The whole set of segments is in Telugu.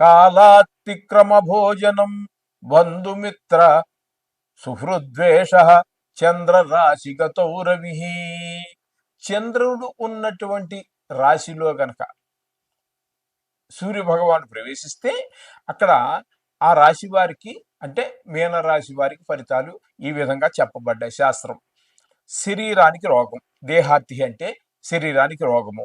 కాలాతిక్రమ భోజనం బంధుమిత్ర సుహృద్వేష చంద్ర రాశి రవి. చంద్రుడు ఉన్నటువంటి రాశిలో గనక సూర్యభగవాను ప్రవేశిస్తే అక్కడ ఆ రాశి వారికి అంటే మీన రాశి వారికి ఫలితాలు ఈ విధంగా చెప్పబడ్డాయి. శాస్త్రం శరీరానికి రోగం దేహార్తి అంటే శరీరానికి రోగము.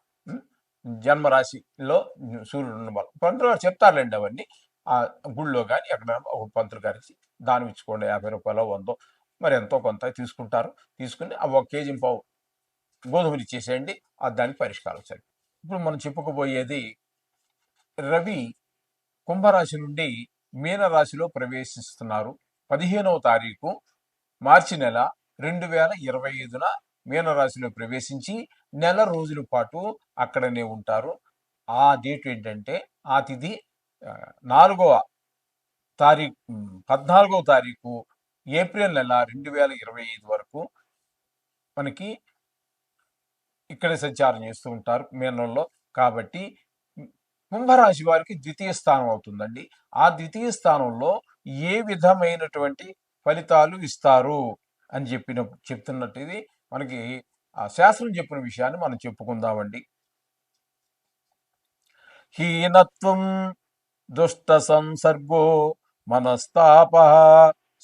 జన్మరాశిలో సూర్యుడు ఉన్న వాళ్ళు పంతులు గారు చెప్తారులేండి అవన్నీ. ఆ గుళ్ళో కానీ ఎక్కడ ఒక పంతులు గారికి దానం ఇచ్చుకోండి యాభై రూపాయలు వందో మరి ఎంతో కొంత తీసుకుంటారు. తీసుకుని ఆ ఒక కేజీ పావు గోధుమలు ఇచ్చేసేయండి ఆ దానికి పరిష్కారం సరి ఇప్పుడు మనం చెప్పుకోబోయేది రవి కుంభరాశి నుండి మీనరాశిలో ప్రవేశిస్తున్నారు. పదిహేనవ తారీఖు మార్చి నెల రెండు వేల ఇరవై ఐదున మీనరాశిలో ప్రవేశించి నెల రోజుల పాటు అక్కడనే ఉంటారు. ఆ డేట్ ఏంటంటే ఆ తిథి నాలుగవ తారీఖు పద్నాలుగవ తారీఖు ఏప్రిల్ నెల రెండు వేల ఇరవై ఐదు వరకు మనకి ఇక్కడే సంచారం చేస్తూ ఉంటారు మీనంలో కాబట్టి కుంభరాశి వారికి ద్వితీయ స్థానం అవుతుందండి. ఆ ద్వితీయ స్థానంలో ఏ విధమైనటువంటి ఫలితాలు ఇస్తారు అని చెప్పిన చెప్తున్నట్టు ఇది. మనకి ఆ శాస్త్రం చెప్పిన విషయాన్ని మనం చెప్పుకుందామండి. హీనత్వం దుష్ట సంసర్గో మనస్తాప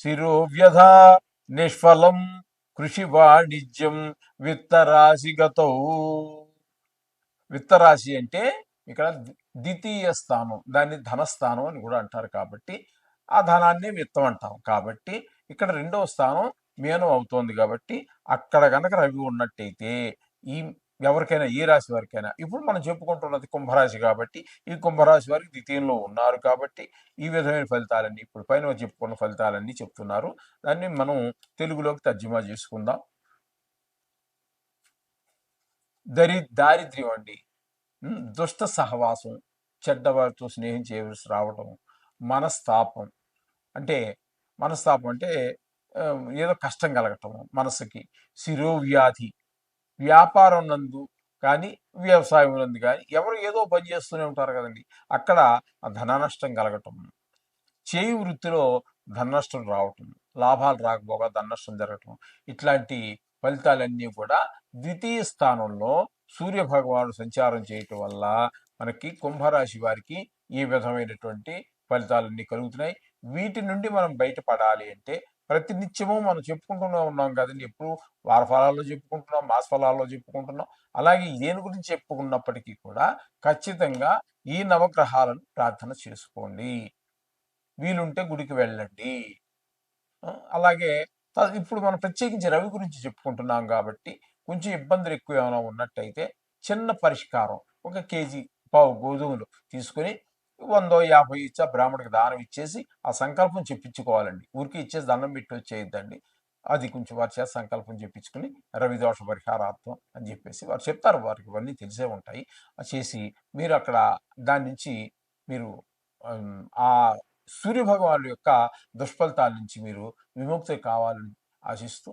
శిరోవ్యధ నిష్ఫలం కృషి వాణిజ్యం విత్తరాశిగత విత్తరాశి అంటే ఇక్కడ ద్వితీయ స్థానం దాన్ని ధనస్థానం అని కూడా అంటారు కాబట్టి ఆ ధనాన్ని విత్తం అంటాం కాబట్టి ఇక్కడ రెండవ స్థానం మీనం అవుతోంది కాబట్టి అక్కడ కనుక రవి ఉన్నట్టయితే ఈ ఎవరికైనా ఏ రాశి వారికైనా ఇప్పుడు మనం చెప్పుకుంటున్నది కుంభరాశి కాబట్టి ఈ కుంభరాశి వారికి ద్వితీయంలో ఉన్నారు కాబట్టి ఈ విధమైన ఫలితాలన్నీ ఇప్పుడు పైన చెప్పుకున్న ఫలితాలన్నీ చెప్తున్నారు. దాన్ని మనం తెలుగులోకి తర్జుమా చేసుకుందాం. దరి దారిద్ర్యం అండి. దుష్ట సహవాసం చెడ్డవారితో స్నేహం చేయవలసి రావడం మనస్తాపం. అంటే మనస్తాపం అంటే ఏదో కష్టం కలగటం మనసుకి. శిరోవ్యాధి. వ్యాపారం నందు కానీ వ్యవసాయం నందు కానీ ఎవరు ఏదో పని చేస్తూనే ఉంటారు కదండి. అక్కడ ధన నష్టం కలగటం. చేయి వృత్తిలో ధన నష్టం రావటం. లాభాలు రాకపోగా ధన నష్టం జరగటం. ఇట్లాంటి ఫలితాలన్నీ కూడా ద్వితీయ స్థానంలో సూర్య భగవానుడు సంచారం చేయటం వల్ల మనకి కుంభరాశి వారికి ఈ విధమైనటువంటి ఫలితాలన్నీ కలుగుతున్నాయి. వీటి నుండి మనం బయటపడాలి అంటే ప్రతి నిత్యము మనం చెప్పుకుంటూనే ఉన్నాం కదండి. ఎప్పుడు వార ఫలాల్లో చెప్పుకుంటున్నాం మాస ఫలాల్లో చెప్పుకుంటున్నాం. అలాగే దేని గురించి చెప్పుకున్నప్పటికీ కూడా ఖచ్చితంగా ఈ నవగ్రహాలను ప్రార్థన చేసుకోండి. వీలుంటే గుడికి వెళ్ళండి. అలాగే ఇప్పుడు మనం ప్రత్యేకించి రవి గురించి చెప్పుకుంటున్నాం కాబట్టి కొంచెం ఇబ్బందులు ఎక్కువ ఏమైనా ఉన్నట్టయితే చిన్న పరిష్కారం ఒక కేజీ పావు గోధుమలు తీసుకొని వందో యాభై ఇచ్చా ఆ బ్రాహ్మడికి దానం ఇచ్చేసి ఆ సంకల్పం చెప్పించుకోవాలండి. ఊరికి ఇచ్చేసి దండం పెట్టి వచ్చేయద్దండి. అది కొంచెం వారి చేత సంకల్పం చెప్పించుకుని రవిదోష పరిహారార్థం అని చెప్పేసి వారు చెప్తారు. వారికి ఇవన్నీ తెలిసే ఉంటాయి. చేసి మీరు అక్కడ దాని నుంచి మీరు ఆ సూర్యభగవానుడు యొక్క దుష్ఫలితాల నుంచి మీరు విముక్తి కావాలని ఆశిస్తూ